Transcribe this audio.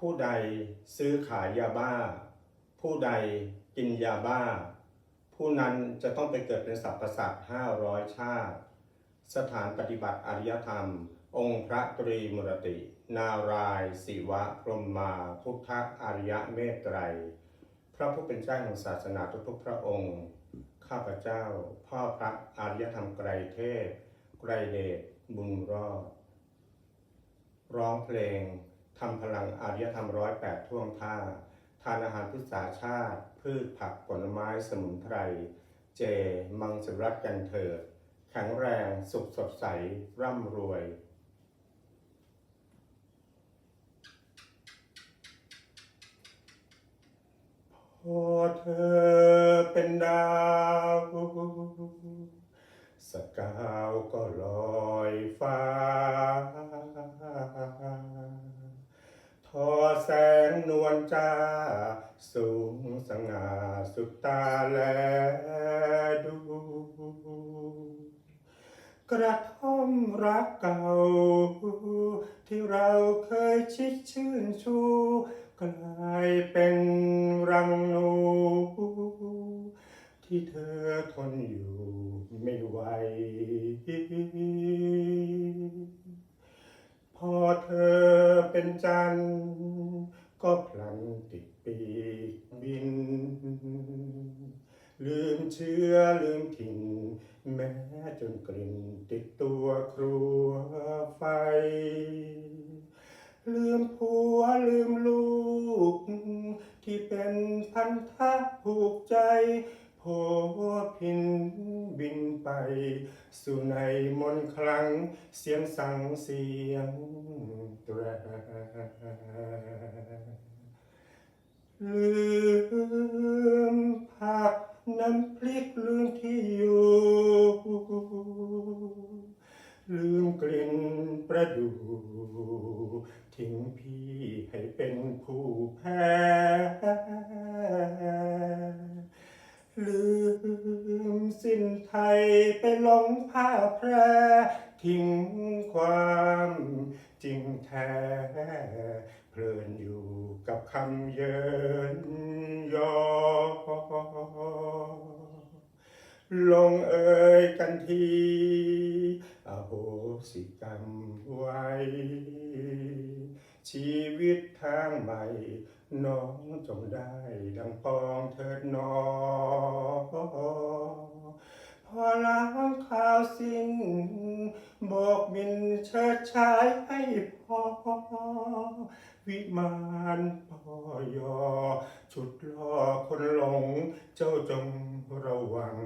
ผู้ใดซื้อขายยาบ้า ผู้ใดกินยาบ้า ผู้นั้นจะต้องไปเกิดเป็นสัพพสัตห้าร้อยชาติ สถานปฏิบัติอริยธรรม องค์พระตรีมุรติ นารายศิวะพรหมมาพุทธอริยเมตไตร พระผู้เป็นเจ้าแห่งศาสนาทุกๆพระองค์ ข้าพเจ้า พ่อพระอริยธรรมไกรเทพ ไกรเดชบุญรอด ร้องเพลง ทำพลังอารยธรรมร้อยแปดท่วงท่า ทานอาหารพุทธาชาติ พืชผักผลไม้สมุนไพร เจ มังสวิรัตกันเถิด แข็งแรงสุขสดใส ร่ำรวย พอเธอเป็นดาวสกาวก็ลอยฟ้า แสงนวลจ้า สูงสง่าสุดตาแลดู กระท่อมรักเก่า ที่เราเคยชิดชื่นชูกลายเป็นรังนู ที่เธอทนอยู่ไม่ไหวพอเธอเป็นจันทร์ ก็พลันติดปีกบิน ลืมเชื้อลืมถิ่นแม้จนกลิ่นติดตัวครัวไฟ ลืมผัวลืมลูก ที่เป็นพันธะผูกใจโผพินบินไป สู่ในมนคลัง เสียงสั่งเสียงแตร ลืมผักน้ำพริกลืมที่อยู่ ลืมกลิ่นประดู ทิ้งพี่ให้เป็นผู้แพ้ลืมสิ้นไทยไปหลงผ้าแพรทิ้งความ จริงแท้ เพลินอยู่กับคำเยินยอ ลงเอ่ยกันทีอโหสิกรรมไว้ ชีวิตทางใหม่ น้องจงได้ดังปองเถิดหนอ พอล้างข่าวสิ้น บอกบินเชิดชายให้พอ วิมานพอยอ ชุดล่อคนหลง เจ้าจงระวัง